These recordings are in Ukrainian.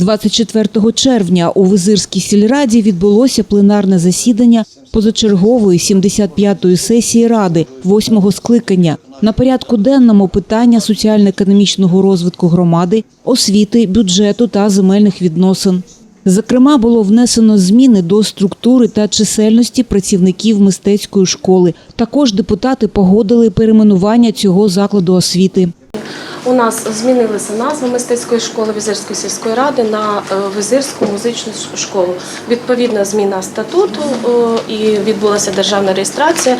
24 червня у Визирській сільраді відбулося пленарне засідання позачергової 75-ї сесії ради 8-го скликання. На порядку денному питання соціально-економічного розвитку громади, освіти, бюджету та земельних відносин. Зокрема, було внесено зміни до структури та чисельності працівників мистецької школи. Також депутати погодили перейменування цього закладу освіти. У нас змінилися назви мистецької школи Візирської сільської ради на е, Візирську музичну школу. Відповідна зміна статуту е, і відбулася державна реєстрація.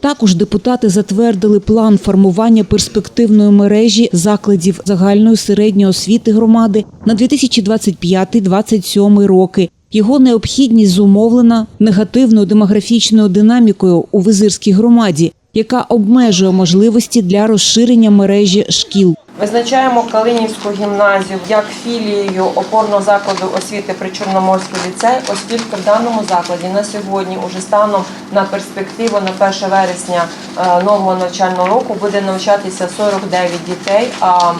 Також депутати затвердили план формування перспективної мережі закладів загальної середньої освіти громади на 2025-2027 роки. Його необхідність зумовлена негативною демографічною динамікою у Визирській громаді, яка обмежує можливості для розширення мережі шкіл. Визначаємо Калинівську гімназію як філією опорного закладу освіти при Чорноморський ліцей, оскільки в даному закладі на сьогодні, уже станом на перспективу на 1 вересня е, нового навчального року буде навчатися 49 дітей, а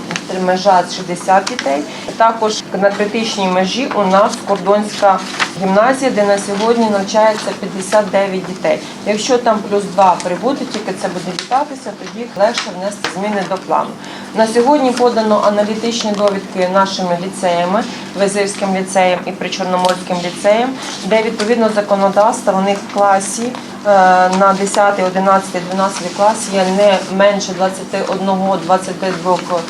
межа 60 дітей. Також на критичній межі у нас Кордонська гімназія, де на сьогодні навчається 59 дітей. Якщо там плюс 2 прибути, тільки це буде вітатися, тоді легше внести зміни до плану. На сьогодні подано аналітичні довідки нашими ліцеями, Визивським ліцеєм і Причорноморським ліцеєм, де відповідно законодавства у них в класі е, на 10, 11, 12 класі є не менше 21-22 е,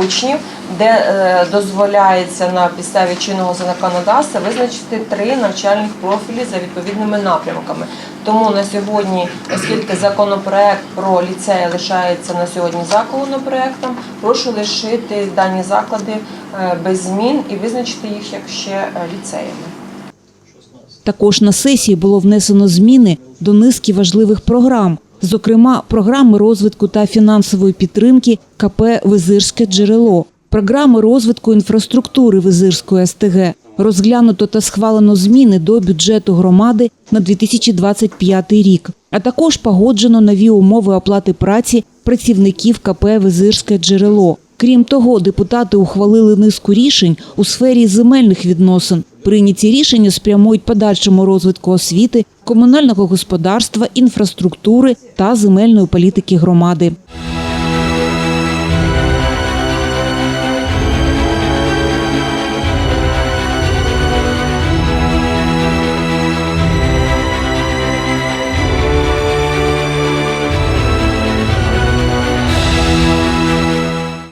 учнів, де е, дозволяється на підставі чинного законодавства визначити три навчальних профілі за відповідними напрямками. Тому на сьогодні, оскільки законопроект про ліцеї лишається на сьогодні законопроектом, прошу лишити дані заклади е, без змін і визначити їх як ще е, ліцеями. Також на сесії було внесено зміни до низки важливих програм, зокрема програми розвитку та фінансової підтримки КП Визирське джерело, програми розвитку інфраструктури Визирської СТГ. Розглянуто та схвалено зміни до бюджету громади на 2025 рік, а також погоджено нові умови оплати праці працівників КП Визирське джерело. Крім того, депутати ухвалили низку рішень у сфері земельних відносин. Прийняті рішення спрямують подальшому розвитку освіти, комунального господарства, інфраструктури та земельної політики громади.